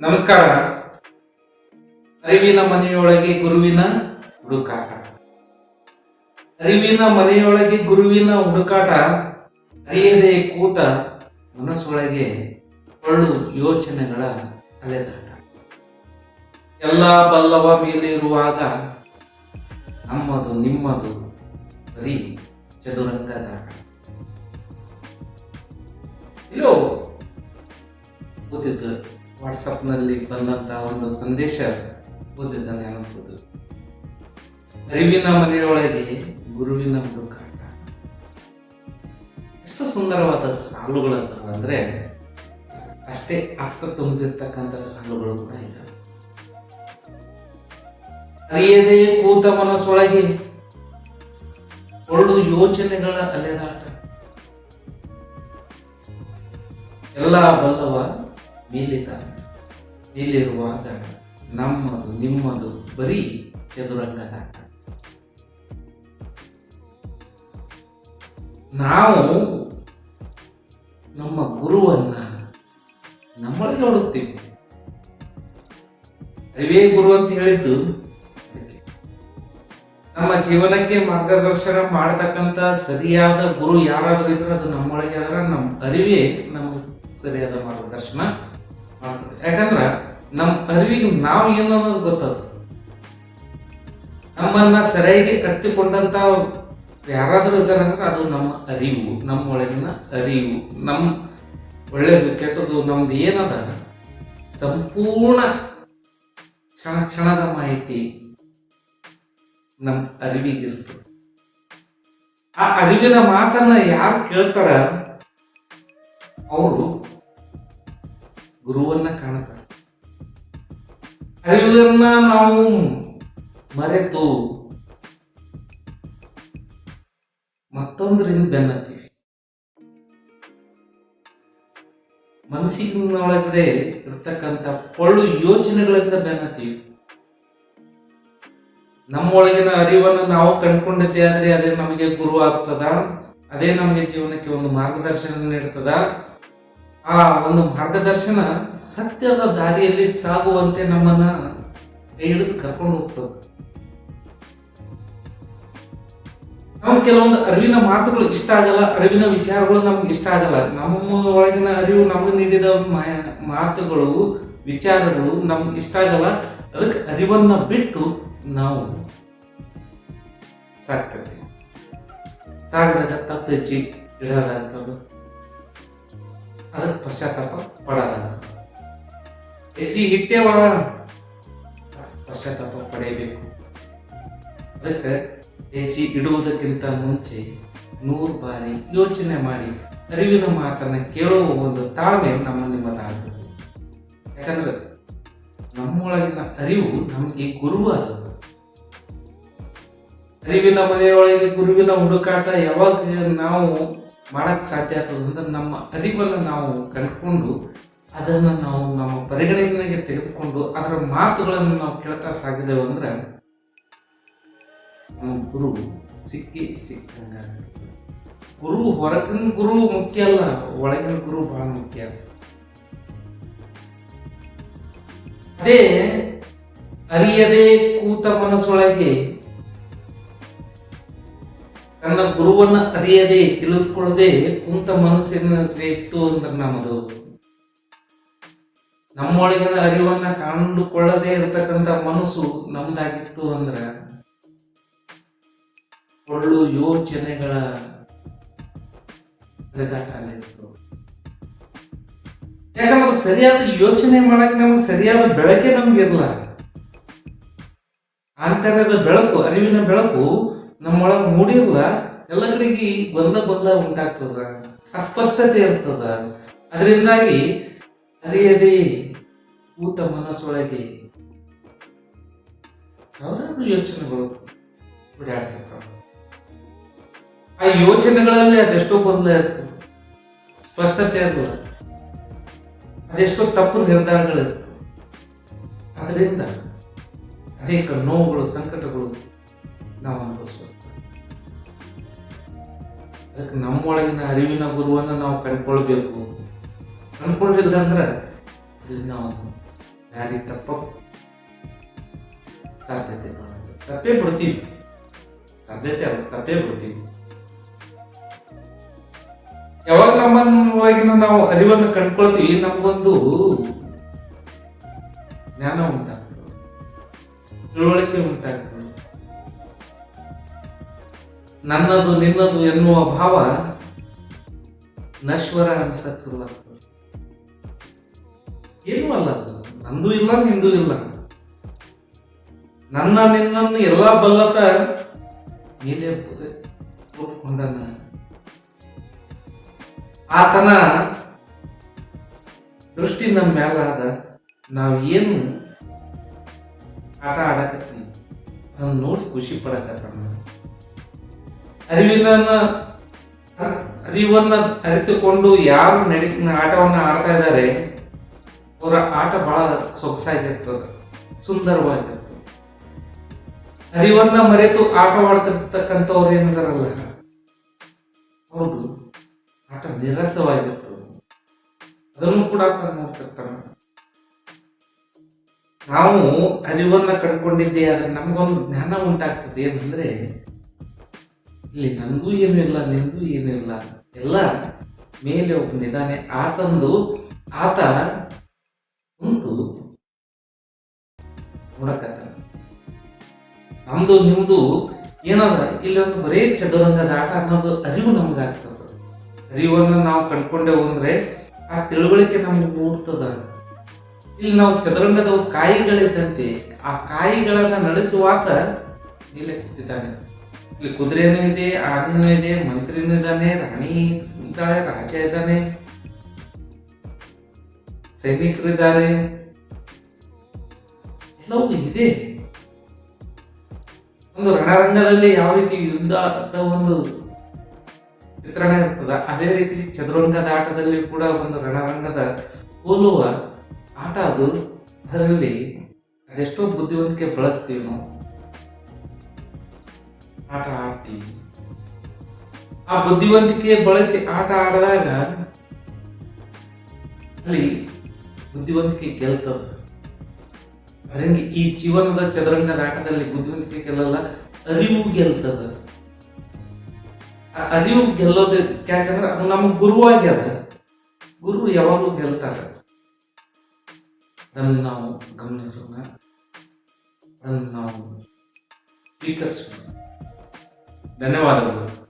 ನಮಸ್ಕಾರ. ಅರಿವಿನ ಮನೆಯೊಳಗೆ ಗುರುವಿನ ಹುಡುಕಾಟ. ಅರಿವಿನ ಮನೆಯೊಳಗೆ ಗುರುವಿನ ಹುಡುಕಾಟ ಅರಿಯದೆ ಕೂತ ಮನಸ್ಸೊಳಗೆ ಒಳ್ಳು ಯೋಚನೆಗಳ ಅಲೆದಾಟ ಎಲ್ಲ ಬಲ್ಲವ ಮೇಲಿರುವಾಗ ನಮ್ಮದು ನಿಮ್ಮದು ಬರೀ ಚದುರಂಗದಾಟ ಇಲ್ಲೋ ಓದಿದ್ದು. ವಾಟ್ಸಪ್ನಲ್ಲಿ ಬಂದಂತ ಒಂದು ಸಂದೇಶ ಓದಿದ್ದಾನೆ ನೆನಪುದು ಅರಿವಿನ ಮನೆಯೊಳಗೆ ಗುರುವಿನ ಹುಡುಕಾಟ ಎಷ್ಟು ಸುಂದರವಾದ ಸಾಲುಗಳದಾವ ಅಂದ್ರೆ ಅಷ್ಟೇ ಅರ್ಥ ತುಂಬಿರ್ತಕ್ಕಂಥ ಸಾಲುಗಳು ಕೂಡ ಇದ್ದಾವೆ ಅರಿಯದೇ ಕೂತ ಮನಸ್ಸೊಳಗೆ ಒಳ್ಳು ಯೋಚನೆಗಳ ಅಲೆದಾಟ. ಎಲ್ಲ ಬಲ್ಲವ ಮೇಲಿದ ಮೇಲಿರುವಾಗ ನಮ್ಮದು, ನಿಮ್ಮದು ಬರೀ ಚದುರಂಗ ನಾವು ನಮ್ಮ ಗುರುವನ್ನ ನಮ್ಮಲ್ಲಿ ನೋಡುತ್ತೇವೆ. ಅರಿವೇ ಗುರು ಅಂತ ಹೇಳಿದ್ದು ನಮ್ಮ ಜೀವನಕ್ಕೆ ಮಾರ್ಗದರ್ಶನ ಮಾಡತಕ್ಕಂತ ಸರಿಯಾದ ಗುರು ಯಾರಾದರೂ ಇದ್ರೆ ಅದು ನಮ್ಮೊಳಗೆ ಆದ್ರೆ ನಮ್ಮ ಅರಿವೇ ನಮಗೆ ಸರಿಯಾದ ಮಾರ್ಗದರ್ಶನ ಯಾಕಂದ್ರ ನಮ್ಮ ಅರಿವಿಗೆ ನಾವು ಏನು ಅನ್ನೋದು ಗೊತ್ತದು. ನಮ್ಮನ್ನ ಸರಿಯಾಗಿ ಕತ್ತಿಕೊಂಡಂತ ಯಾರಾದರೂ ಇದ್ದಾರೆ ಅಂದ್ರೆ ಅದು ನಮ್ಮ ಅರಿವು ನಮ್ಮ ಒಳಗಿನ ಅರಿವು ನಮ್ಮ ಒಳ್ಳೇದು ಕೆಟ್ಟದ್ದು ನಮ್ದು ಏನದ? ಸಂಪೂರ್ಣ ಕ್ಷಣ ಕ್ಷಣದ ಮಾಹಿತಿ ನಮ್ಮ ಅರಿವಿಗಿರ್ತದೆ ಆ ಅರಿವಿನ ಮಾತನ್ನ ಯಾರು ಕೇಳ್ತಾರ? ಅವರು ಗುರುವನ್ನ ಕಾಣುತ್ತಾರೆ ಅರಿವನ್ನ ನಾವು ಮರೆತು ಮತ್ತೊಂದರಿಂದ ಬೆನ್ನತ್ತೀವಿ. ಮನಸ್ಸಿನ ಒಳಗಡೆ ಇರ್ತಕ್ಕಂಥ ಪೊಳ್ಳು ಯೋಚನೆಗಳಿಂದ ಬೆನ್ನತ್ತೀವಿ. ನಮ್ಮೊಳಗಿನ ಅರಿವನ್ನು ನಾವು ಕಂಡುಕೊಂಡಿದ್ದೆ ಆದ್ರೆ ಅದೇ ನಮಗೆ ಗುರು ಆಗ್ತದ, ಅದೇ ನಮಗೆ ಜೀವನಕ್ಕೆ ಒಂದು ಮಾರ್ಗದರ್ಶನ ನೀಡ್ತದ ಆ ಒಂದು ಮಾರ್ಗದರ್ಶನ ಸತ್ಯದ ದಾರಿಯಲ್ಲಿ ಸಾಗುವಂತೆ ನಮ್ಮನ್ನ ಕೈ ಹಿಡಿದು ಕರ್ಕೊಂಡು ಹೋಗ್ತದೆ. ನಾವು ಕೆಲವೊಂದು ಅರಿವಿನ ಮಾತುಗಳು ಇಷ್ಟ ಆಗಲ್ಲ, ಅರಿವಿನ ವಿಚಾರಗಳು ನಮ್ಗೆ ಇಷ್ಟ ಆಗಲ್ಲ. ನಮ್ಮ ಒಳಗಿನ ಅರಿವು ನಮಗೆ ನೀಡಿದ ಮಾತುಗಳು, ವಿಚಾರಗಳು ನಮ್ಗೆ ಇಷ್ಟ ಆಗಲ್ಲ. ಅದಕ್ಕೆ ಅರಿವನ್ನ ಬಿಟ್ಟು ನಾವು ಸಾಕ್ತೈತಿ ಸಾಗದಾಗ ಹೆಚ್ಚಿ ಇಡೋದಾಗ್ತದೆ ಅದಕ್ಕೆ ಪಶ್ಚಾತ್ತಾಪ ಪಡೋದಾಗ್ತದೆ ಹೆಜ್ಜಿ ಹಿಟ್ಟೇವ ಪಶ್ಚಾತ್ತಾಪ ಪಡೆಯಬೇಕು ಅದಕ್ಕೆ ಹೆಜ್ಜಿ ಇಡುವುದಕ್ಕಿಂತ ಮುಂಚೆ ನೂರು ಬಾರಿ ಯೋಚನೆ ಮಾಡಿ ಅರಿವಿನ ಮಾತನ್ನ ಕೇಳುವ ಒಂದು ತಾಳ್ಮೆ ನಮ್ಮ ನಿಮ್ಮದಾಗಬೇಕು. ಯಾಕಂದ್ರೆ ನಮ್ಮೊಳಗಿನ ಅರಿವು ನಮಗೆ ಗುರುವ ಅರಿವಿನ ಮನೆಯೊಳಗೆ ಗುರುವಿನ ಹುಡುಕಾಟ ಯಾವಾಗ ನಾವು ಮಾಡಕ್ ಸಾಧ್ಯ ಆಗ್ತದೆ. ನಮ್ಮ ಅರಿವನ್ನು ನಾವು ಕಂಡುಕೊಂಡು ಅದನ್ನು ನಾವು ನಮ್ಮ ಪರಿಗಣನೆಗೆ ತೆಗೆದುಕೊಂಡು ಅದರ ಮಾತುಗಳನ್ನು ನಾವು ಕೇಳ್ತಾ ಸಾಗಿದೆವು ಅಂದ್ರೆ ನಮ್ಮ ಗುರು ಸಿಕ್ಕಿ ಸಿಕ್ಕಂಗ. ಗುರು ಹೊರಗಿನ ಗುರು ಮುಖ್ಯ ಅಲ್ಲ, ಒಳಗಿನ ಗುರು ಬಹಳ ಮುಖ್ಯ. ಅದೇ ಅರಿಯದೇ ಕೂತ ಮನಸ್ಸೊಳಗೆ ತನ್ನ ಗುರುವನ್ನ ಅರಿಯದೆ, ತಿಳಿದುಕೊಳ್ಳದೆ ಕುಂತ ಮನಸ್ಸಿನ ಇತ್ತು ಅಂದ್ರೆ ನಮ್ಮದು. ನಮ್ಮೊಳಗಿನ ಅರಿವನ್ನ ಕಂಡುಕೊಳ್ಳದೆ ಇರತಕ್ಕಂತ ಮನಸ್ಸು ನಮ್ದಾಗಿತ್ತು ಅಂದ್ರ, ಒಳ್ಳು ಯೋಚನೆಗಳ ಅಲ್ಲಿತ್ತು ಯಾಕಂದ್ರೆ ಸರಿಯಾದ ಯೋಚನೆ ಮಾಡಕ್ ನಮ್ಗೆ ಸರಿಯಾದ ಬೆಳಕೆ ನಮ್ಗಿರಲ್ಲ ಅಂತರದ ಬೆಳಕು, ಅರಿವಿನ ಬೆಳಕು ನಮ್ಮೊಳಗೆ ಮೂಡಿರಲ್ಲ. ಎಲ್ಲ ಬಂದ ಬಂದ ಉಂಟಾಗ್ತದ, ಅಸ್ಪಷ್ಟತೆ ಇರ್ತದ. ಅದರಿಂದಾಗಿ ಅರಿಯದೆ ಕೂತ ಮನಸ್ಸೊಳಗೆ ಸಾವಿರಾರು ಯೋಚನೆಗಳು ಓಡಾಡ್ತಿರ್ತಾವ. ಆ ಯೋಚನೆಗಳಲ್ಲಿ ಅದೆಷ್ಟೋ ಗೊಂದಲ ಇರ್ತದೆ, ಸ್ಪಷ್ಟತೆ ಇರಲ್ಲ ಅದೆಷ್ಟೋ ತಪ್ಪು ನಿರ್ಧಾರಗಳಿರ್ತವೆ ಅದರಿಂದ ಅನೇಕ ನೋವುಗಳು, ಸಂಕಟಗಳು ನಾವು ಅನುಭವಿಸ್ಬೇಕು ಅದಕ್ಕೆ ನಮ್ಮೊಳಗಿನ ಅರಿವಿನ ಗುರುವನ್ನು ನಾವು ಕಂಡ್ಕೊಳ್ಬೇಕು. ಕಂಡ್ಕೊಂಡಿಲ್ಲ ಅಂದ್ರೆ ಅಲ್ಲಿ ನಾವು ದಾರಿ ತಪ್ಪ ಸಾಧ್ಯತೆ. ತಪ್ಪೇ ಬಿಡ್ತೀವಿ. ಸಾಧ್ಯತೆ ತಪ್ಪೇ ಬಿಡ್ತೀವಿ. ಯಾವಾಗ ನಮ್ಮೊಳಗಿನ ನಾವು ಅರಿವನ್ನು ಕಂಡ್ಕೊಳ್ತೀವಿ, ನಮಗೊಂದು ಜ್ಞಾನ ಉಂಟಾಗ್ತದೆ. ತಿಳುವಳಿಕೆ ಉಂಟಾಗ್ತದೆ. ನನ್ನದು ನಿನ್ನದು ಎನ್ನುವ ಭಾವ ನಶ್ವರ ಅನ್ಸಕ್ ಏನು ಏನೂ ಅಲ್ಲ ಅದು. ನಂದು ಇಲ್ಲ, ನಿಂದು ಇಲ್ಲ. ನನ್ನ ನಿನ್ನನ್ನು ಎಲ್ಲ ಬಲ್ಲತ ನೀನೇ ಕೂತ್ಕೊಂಡನ ಆತನ ದೃಷ್ಟಿ ನಮ್ಮ ಮ್ಯಾಲ ಅದ ನಾವು ಏನು ಆಟ ಆಡಕತ್ತೀವಿ ಅದನ್ನು ನೋಡಿ ಖುಷಿ ಪಡಕತ್ತಾನ. ಅರಿವಿನ ಅರಿವನ್ನ ಅರಿತುಕೊಂಡು ಯಾರು ನಡಿ ಆಟವನ್ನು ಆಡ್ತಾ ಇದ್ದಾರೆ, ಅವರ ಆಟ ಬಹಳ ಸೊಗಸಾಗಿರ್ತದೆ, ಸುಂದರವಾಗಿರ್ತದೆ. ಅರಿವನ್ನ ಮರೆತು ಆಟವಾಡ್ತಿರ್ತಕ್ಕಂಥವ್ರು ಏನಿದಾರಲ್ಲ, ಹೌದು, ಆಟ ನಿರಸವಾಗಿರ್ತದೆ. ಅದನ್ನು ಕೂಡ ನೋಡ್ತಿರ್ತಾನೆ ನಾವು ಅರಿವನ್ನ ಕಂಡುಕೊಂಡಿದ್ದೆ ಆದ್ರೆ ನಮಗೊಂದು ಜ್ಞಾನ ಉಂಟಾಗ್ತದೆ, ಏನಂದ್ರೆ ಇಲ್ಲಿ ನಂದು ಏನಿಲ್ಲ ನಿಂದು ಏನೂ ಇಲ್ಲ. ಎಲ್ಲ ಮೇಲೆ ಒಬ್ಬ ನಿಧಾನೆ ಆತಂದು ಆತ ಕುಂತು ನೋಡಕತ್ತ ನಮ್ದು ನಿಮ್ದು ಏನಂದ್ರೆ ಇಲ್ಲೊಂದು ಬರೇ ಚದುರಂಗದ ಆಟ ಅನ್ನೋದು ಅರಿವು ನಮ್ಗಾಗ್ತದ. ಅರಿವನ್ನು ನಾವು ಕಂಡ್ಕೊಂಡೆವು ಅಂದ್ರೆ ಆ ತಿಳುವಳಿಕೆ ನಮ್ಗೆ ಮೂಡ್ತದ. ಇಲ್ಲಿ ನಾವು ಚದುರಂಗದ ಕಾಯಿಗಳಿದ್ದಂತೆ ಆ ಕಾಯಿಗಳನ್ನ ನಡೆಸುವಾತ ಮೇಲೆ ಕೂತಿದ್ದಾನೆ. ಕುದುರೆನೂ ಇದೆ ಆನೆನೂ ಇದೆ ಮಂತ್ರಿನೂ ಇದ್ದಾನೆ, ರಾಣಿ ಇದ್ದಾಳೆ, ರಾಜ ಇದ್ದಾನೆ. ಸೈನಿಕರಿದ್ದಾರೆ ಎಲ್ಲವೂ ಇದೆ. ಒಂದು ರಣರಂಗದಲ್ಲಿ ಯಾವ ರೀತಿ ಯುದ್ಧ ಅಂತ ಒಂದು ಚಿತ್ರಣ ಇರ್ತದ, ಅದೇ ರೀತಿ ಚದುರಂಗದ ಆಟದಲ್ಲಿ ಕೂಡ ಒಂದು ರಣರಂಗದ ಹೋಲುವ ಆಟ ಅದು. ಅದರಲ್ಲಿ ಅದೆಷ್ಟೋ ಬುದ್ಧಿವಂತಿಕೆ ಬಳಸ್ತೀವಿ ನಾವು. ಆಟ ಆಡ್ತೀವಿ ಆ ಬುದ್ಧಿವಂತಿಕೆ ಬಳಸಿ ಆಟ ಆಡಿದಾಗ ಅಲ್ಲಿ ಬುದ್ಧಿವಂತಿಕೆ ಗೆಲ್ತದ. ಅದಂಗೆ ಈ ಜೀವನದ ಚದುರಂಗದ ಆಟದಲ್ಲಿ ಬುದ್ಧಿವಂತಿಕೆ ಗೆಲ್ಲಲ್ಲ, ಅರಿವು ಗೆಲ್ತದ. ಆ ಅರಿವು ಗೆಲ್ಲೋದು ಯಾಕಂದ್ರೆ ಅದು ನಮ್ಮ ಗುರುವಾಗ್ಯದ ಗುರು ಯಾವಾಗಲೂ ಗೆಲ್ತಾರೆ. ಅದನ್ನು ನಾವು ಗಮನಿಸೋಣ. ಅದನ್ನು ನಾವು ಸ್ವೀಕರಿಸೋಣ. धन्यवाद।